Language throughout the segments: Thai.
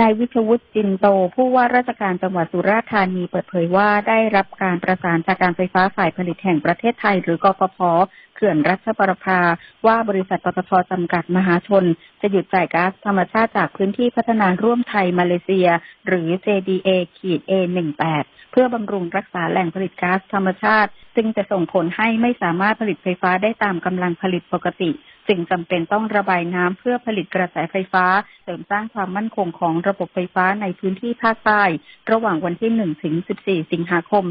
นายวิชวุฒิจินโต ผู้ว่าราชการจังหวัดสุราษฎร์ธานีเปิดเผยว่าได้รับการประสานจากการไฟฟ้าฝ่ายผลิตแห่งประเทศไทย หรือกฟผเขื่อนรัชประภา ว่าบริษัทปตทจำกัดมหาชน จะหยุดจ่ายก๊าซธรรมชาติจากพื้นที่พัฒนาร่วมไทยมาเลเซีย หรือ JDA ขีด A18 เพื่อบำรุงรักษาแหล่งผลิตก๊าซธรรมชาติ ซึ่งจะส่งผลให้ไม่สามารถผลิตไฟฟ้าได้ตามกำลังผลิตปกติ จึงจำเป็นต้องระบายน้ำเพื่อผลิตกระแสไฟฟ้า เสริมสร้างความมั่นคงของระบบไฟฟ้าในพื้นที่ภาคใต้ ระหว่างวันที่1ถึง14 สิงหาคม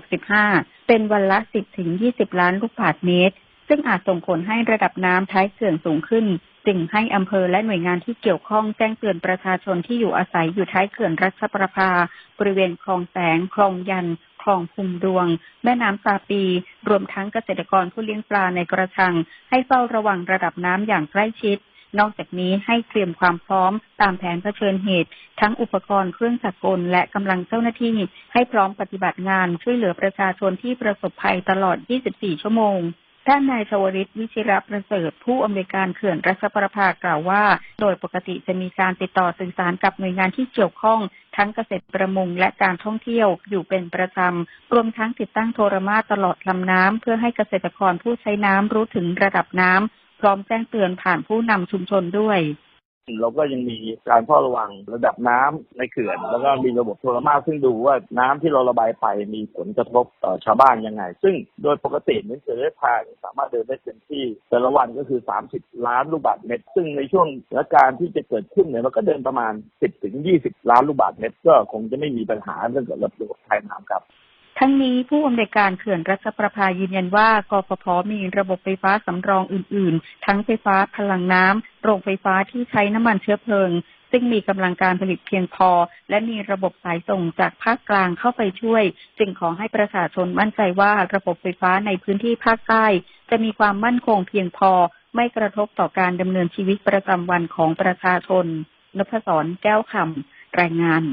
2565 เป็นวันละ 10ถึง20 ล้านลูกบาศก์เมตร ซึ่งอาจส่งผลให้ระดับน้ำท้ายเขื่อนสูงขึ้น จึงให้อำเภอและหน่วยงานที่เกี่ยวข้องแจ้งเตือนประชาชนที่อยู่อาศัยอยู่ท้ายเขื่อนรัชประภา บริเวณคลองแสง คลองยัน คลองพุมดวง แม่น้ำซาปี รวมทั้งเกษตรกรผู้เลี้ยงปลาในกระชัง ให้เฝ้าระวังระดับน้ำอย่างใกล้ชิดนอกจากนี้ให้เตรียมความพร้อมตามแผนเผชิญเหตุ ทั้งอุปกรณ์เครื่องจักรกลและกำลังเจ้าหน้าที่ ให้พร้อมปฏิบัติงานช่วยเหลือประชาชนที่ประสบภัยตลอด 24 ชั่วโมง ด้านนายชวริตวิชิรประเสริฐผู้อำนวยการเขื่อนรัชประภากล่าวว่า โดยปกติจะมีการติดต่อสื่อสารกับหน่วยงานที่เกี่ยวข้อง ทั้งเกษตรประมงและการท่องเที่ยวอยู่เป็นประจำ รวมทั้งติดตั้งโทรมาตลอดลำน้ำเพื่อให้เกษตรกรผู้ใช้น้ำรู้ถึงระดับน้ำพร้อมแจ้งเตือนผ่านผู้นำชุมชนด้วย เราก็ยังมีการเฝ้าระวังระดับน้ำในเขื่อน แล้วก็มีระบบโทรมาซึ่งดูว่าน้ำที่เราระบายไปมีผลกระทบต่อชาวบ้านยังไง ซึ่งโดยปกตินั้นเขื่อนทางสามารถเดินได้เต็มที่แต่ละวันก็คือ 30 ล้านลูกบาศก์เมตร ซึ่งในช่วงสถานการณ์ที่จะเกิดขึ้นเนี่ยมันก็เดินประมาณ 10ถึง20 ล้านลูกบาศก์เมตร ก็คงจะไม่มีปัญหาเรื่องกับระบบทายน้ำครับ ทั้งนี้ผู้อำนวยการเขื่อนรัชประภายืนยันว่ากฟผมีระบบไฟฟ้าสำรองอื่น ๆ ทั้งไฟฟ้าพลังน้ำโรงไฟฟ้าที่ใช้น้ำมันเชื้อเพลิง ซึ่งมีกำลังการผลิตเพียงพอ และมีระบบสายส่งจากภาคกลางเข้าไปช่วย จึงขอให้ประชาชนมั่นใจว่าระบบไฟฟ้าในพื้นที่ภาคใต้ จะมีความมั่นคงเพียงพอ ไม่กระทบต่อการดำเนินชีวิตประจำวันของประชาชนนพศรแก้วคำรายงาน